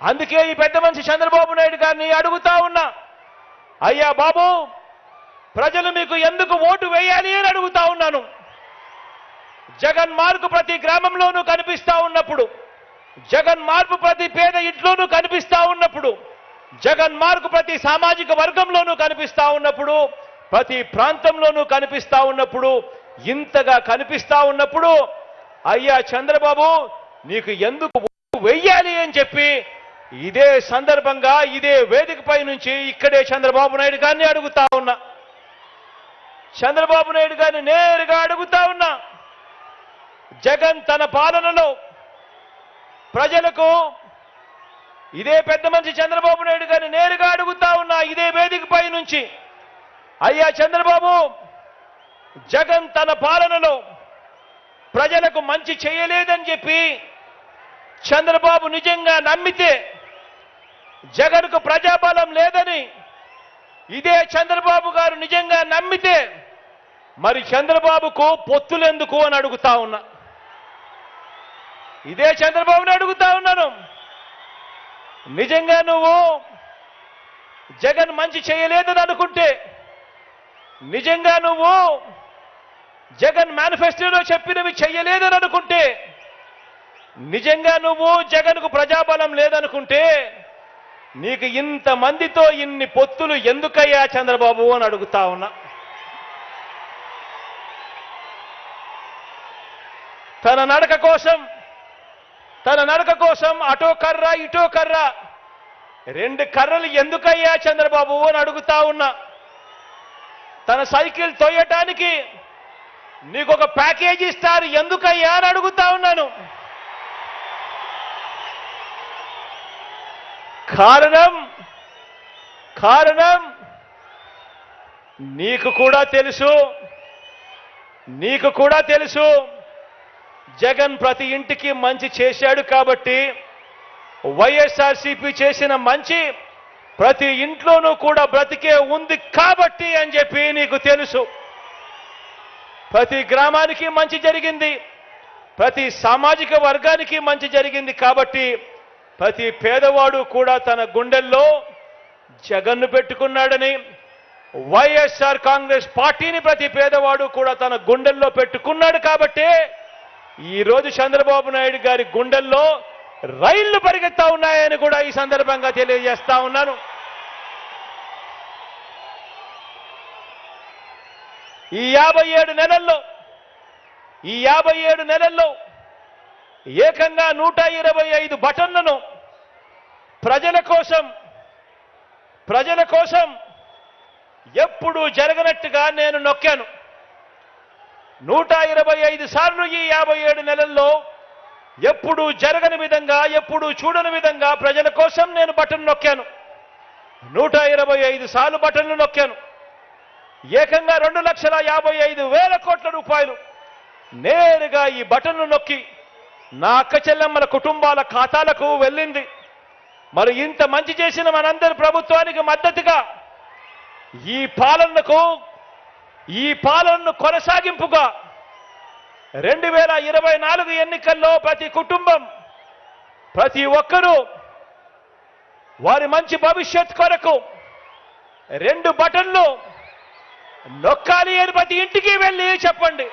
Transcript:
అందుకే ఈ పెద్ద మనిషి చంద్రబాబు నాయుడు గారిని అడుగుతా ఉన్నా అయ్యా బాబు ప్రజలు మీకు ఎందుకు ఓటు వేయాలి అని అడుగుతా ఉన్నాను. జగన్ మార్పు ప్రతి గ్రామంలోనూ కనిపిస్తా ఉన్నప్పుడు జగన్ మార్పు ప్రతి పేద ఇంట్లోనూ కనిపిస్తా ఉన్నప్పుడు జగన్ మార్పు ప్రతి సామాజిక వర్గంలోనూ కనిపిస్తా ఉన్నప్పుడు ప్రతి ప్రాంతంలోనూ కనిపిస్తా ఉన్నప్పుడు ఇంతగా కనిపిస్తా ఉన్నప్పుడు అయ్యా చంద్రబాబు నీకు ఎందుకు వెయ్యాలి అని చెప్పి ఇదే సందర్భంగా ఇదే వేదికపై నుంచి ఇక్కడే చంద్రబాబు నాయుడు గారిని అడుగుతా ఉన్నా. చంద్రబాబు నాయుడు గారిని నేరుగా అడుగుతా ఉన్నా. జగన్ తన పాలనలో ప్రజలకు ఇదే పెద్ద మనిషి చంద్రబాబు నాయుడు గారిని నేరుగా అడుగుతా ఉన్నా ఇదే వేదికపై నుంచి. అయ్యా చంద్రబాబు జగన్ తన పాలనలో ప్రజలకు మంచి చేయలేదని చెప్పి చంద్రబాబు నిజంగా నమ్మితే జగన్కు ప్రజాబలం లేదని ఇదే చంద్రబాబు గారు నిజంగా నమ్మితే మరి చంద్రబాబుకు పొత్తులెందుకు అని అడుగుతా ఉన్నా. ఇదే చంద్రబాబుని అడుగుతా ఉన్నాను. నిజంగా నువ్వు జగన్ మంచి చేయలేదని అనుకుంటే నిజంగా నువ్వు జగన్ మేనిఫెస్టోలో చెప్పినవి చెయ్యలేదని అనుకుంటే నిజంగా నువ్వు జగన్కు ప్రజాబలం లేదనుకుంటే నీకు ఇంతమందితో ఇన్ని పొత్తులు ఎందుకయ్యా చంద్రబాబు అని అడుగుతా ఉన్నా. తన నడక కోసం తన నడక కోసం అటో కర్ర ఇటో కర్ర రెండు కర్రలు ఎందుకయ్యా చంద్రబాబు అని అడుగుతా ఉన్నా. తన సైకిల్ తోయటానికి నీకు ఒక ప్యాకేజ్ ఇస్తారు ఎందుకయ్యా అని అడుగుతా ఉన్నాను. కారణం కారణం నీకు కూడా తెలుసు నీకు కూడా తెలుసు. జగన్ ప్రతి ఇంటికి మంచి చేశాడు కాబట్టి వైఎస్ఆర్సీపీ చేసిన మంచి ప్రతి ఇంట్లోనూ కూడా బ్రతికే ఉంది కాబట్టి అని చెప్పి నీకు తెలుసు. ప్రతి గ్రామానికి మంచి జరిగింది ప్రతి సామాజిక వర్గానికి మంచి జరిగింది కాబట్టి ప్రతి పేదవాడు కూడా తన గుండెల్లో జగన్ను పెట్టుకున్నాడని వైఎస్ఆర్ కాంగ్రెస్ పార్టీని ప్రతి పేదవాడు కూడా తన గుండెల్లో పెట్టుకున్నాడు కాబట్టే ఈరోజు చంద్రబాబు నాయుడు గారి గుండెల్లో రైళ్ళు పరిగెత్తా ఉన్నాయని కూడా ఈ సందర్భంగా తెలియజేస్తా ఉన్నాను. ఈ యాభై ఏడు నెలల్లో ఈ యాభై ఏడు నెలల్లో ఏకంగా నూట ఇరవై ఐదు బటన్లను ప్రజల కోసం ప్రజల కోసం ఎప్పుడు జరగనట్టుగా నేను నొక్కాను. నూట ఇరవై ఐదు సార్లు ఈ యాభై ఏడు నెలల్లో ఎప్పుడు జరగని విధంగా ఎప్పుడు చూడని విధంగా ప్రజల కోసం నేను బటన్ నొక్కాను. నూట ఇరవై ఐదు సార్లు బటన్లు నొక్కాను. ఏకంగా రెండు లక్షల యాభై ఐదు వేల కోట్ల రూపాయలు నేరుగా ఈ బటన్లు నొక్కి నా అక్క చెల్లెమ్మల కుటుంబాల ఖాతాలకు వెళ్ళింది. మరి ఇంత మంచి చేసిన మనందరి ప్రభుత్వానికి మద్దతుగా ఈ పాలనకు ఈ పాలనను కొనసాగింపుగా రెండు వేల ఇరవై నాలుగు ఎన్నికల్లో ప్రతి కుటుంబం ప్రతి ఒక్కరూ వారి మంచి భవిష్యత్ కొరకు రెండు బటన్లు నొక్కాలి అని ప్రతి ఇంటికి వెళ్ళి చెప్పండి.